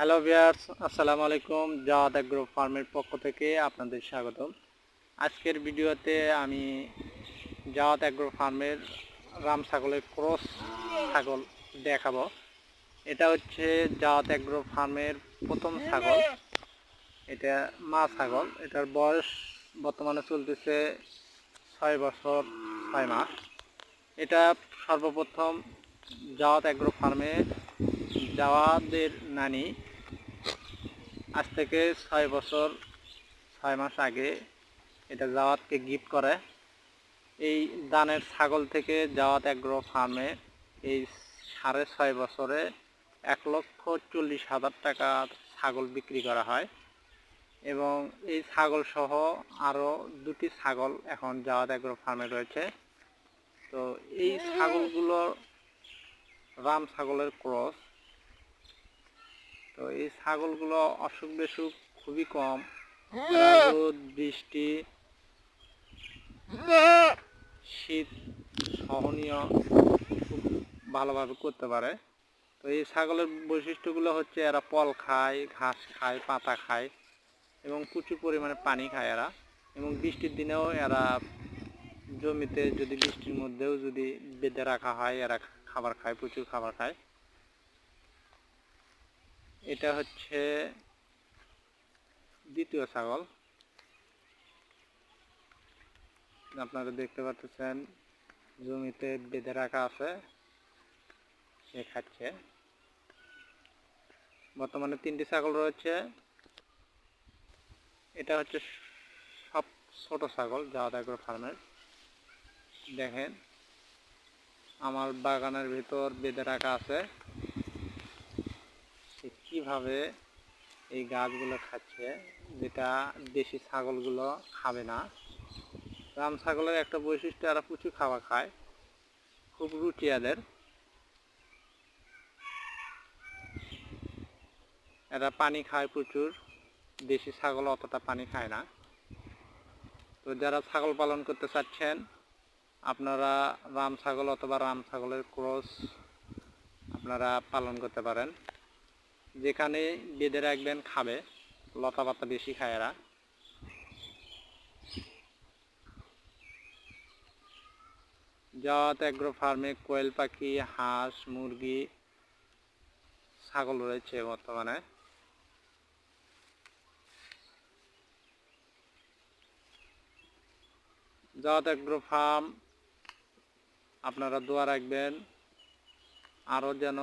Hello viewers আসসালামু আলাইকুম Javad agro ফার্মের পক্ষ থেকে আপনাদের স্বাগতম। আজকের ভিডিওতে আমি জাওয়াদ অ্যাগ্রো ফার্মের রাম ছাগলের ক্রস ছাগল দেখাবো। এটা হচ্ছে জাওয়াদ অ্যাগ্রো ফার্মের প্রথম ছাগল। এটা মা ছাগল। এটার বয়স বর্তমানে চলতেছে ছয় বছর, ছয় মাস। এটা সর্বপ্রথম জাওয়াত অ্যাগ্রো ফার্মে জাওয়াদের নানি। আজ থেকে ছয় বছর, ছয় মাস আগে এটা জাওয়াতকে গিফট করে। এই দানের ছাগল থেকে জাওয়াত অ্যাগ্রো ফার্মে এই সাড়ে ছয় বছরে এক লক্ষ চল্লিশ হাজার টাকার ছাগল বিক্রি করা হয়। এবং এই ছাগল সহ আরও দুটি ছাগল এখন জাওয়াত অ্যাগ্রো ফার্মে রয়েছে। তো এই ছাগলগুলো রাম ছাগলের ক্রস তো এই ছাগলগুলো অসুখ বিসুখ খুবই কম। রোদ বৃষ্টি শীত সহনীয় খুব ভালোভাবে করতে পারে। তো এই ছাগলের বৈশিষ্ট্যগুলো হচ্ছে এরা পল খায় ঘাস খায় পাতা খায় এবং প্রচুর পরিমাণে পানি খায় এরা এবং বৃষ্টির দিনেও এরা জমিতে যদি বৃষ্টির মধ্যেও যদি বেঁধে রাখা হয় এরা খাবার খায় প্রচুর খাবার খায়। এটা হচ্ছে দ্বিতীয় ছাগল। আপনারা দেখতে পাচ্ছেন, জমিতে বেঁধে রাখা আছে, সে খাচ্ছে। বর্তমানে তিনটি ছাগল রয়েছে। এটা হচ্ছে সব ছোট ছাগল এগ্রো ফার্মের। দেখেন, আমার বাগানের ভিতর বেঁধে রাখা আছে। কীভাবে এই গাছগুলো খাচ্ছে, যেটা দেশি ছাগলগুলো খাবে না। রাম ছাগলের একটা বৈশিষ্ট্য, এরা প্রচুর খাবার খায়, খুব রুচি এদের। এরা পানি খায় প্রচুর, দেশি ছাগল অতটা পানি খায় না। তো যারা ছাগল পালন করতে চাচ্ছেন, আপনারা রাম ছাগল অথবা রাম ছাগলের ক্রস আপনারা পালন করতে পারেন। যেখানে বেঁধে রাখবেন খাবে লতা পাতা বেশি খায় এরা। জাওয়াত অ্যাগ্রো ফার্মে কোয়েল পাখি, হাঁস, মুরগি, ছাগল রয়েছে বর্তমানে। জাওয়াত অ্যাগ্রো ফার্ম, আপনারা দোয়া রাখবেন, আরও যেন